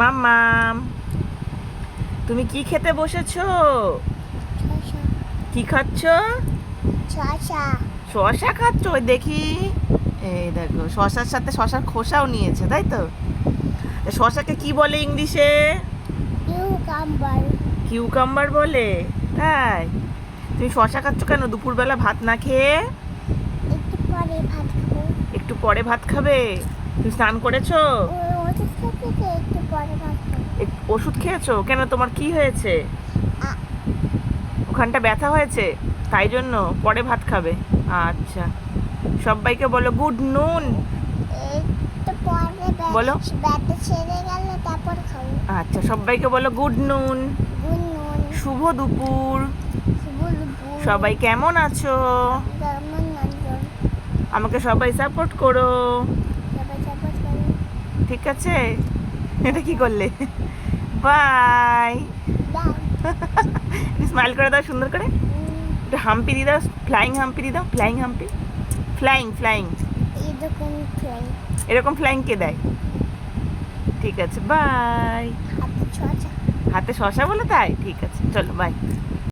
মাম্মাম তুমি কি খেতে বসেছো? কি খাচ্ছ? শশা শশা খাচ্ছ? ওই দেখি। এই দেখো শশার সাথে শশার খোসাও নিয়েছে তাই তো? শশাকে কি বলে ইংলিশে? কিউকাম্বার। কিউকাম্বার বলে? তাই? তুমি শশা খাচ্ছ কেন? দুপুরবেলা ভাত না খেয়ে? একটু পরে ভাত খাব? তুমি স্নান করেছ? ওষুধ খেয়েছো? কেন তোমার কি হয়েছে? ওখানটা ব্যথা হয়েছে? তাই জন্য পরে ভাত খাবে। আচ্ছা। সবাইকে বলো গুড নুন! বলো। আচ্ছা সবাইকে বলো গুড নুন! শুভ দুপুর। সবাই কেমন আছো? আমাকে সবাই সাপোর্ট করে। ঠিক আছে? এটা কি করলে? বাই স্মাইল করে দাও সুন্দর করে। একটু হাম্পি দিয়ে দাও ফ্লাইং হাম্পি দিয়ে দাও ফ্লাইং হাম্পি। ফ্লাইং ফ্লাইং এরকম ফ্লাইং কে দেয়? ঠিক আছে বাই হাতে শশা বলে তাই? ঠিক আছে চলো বাই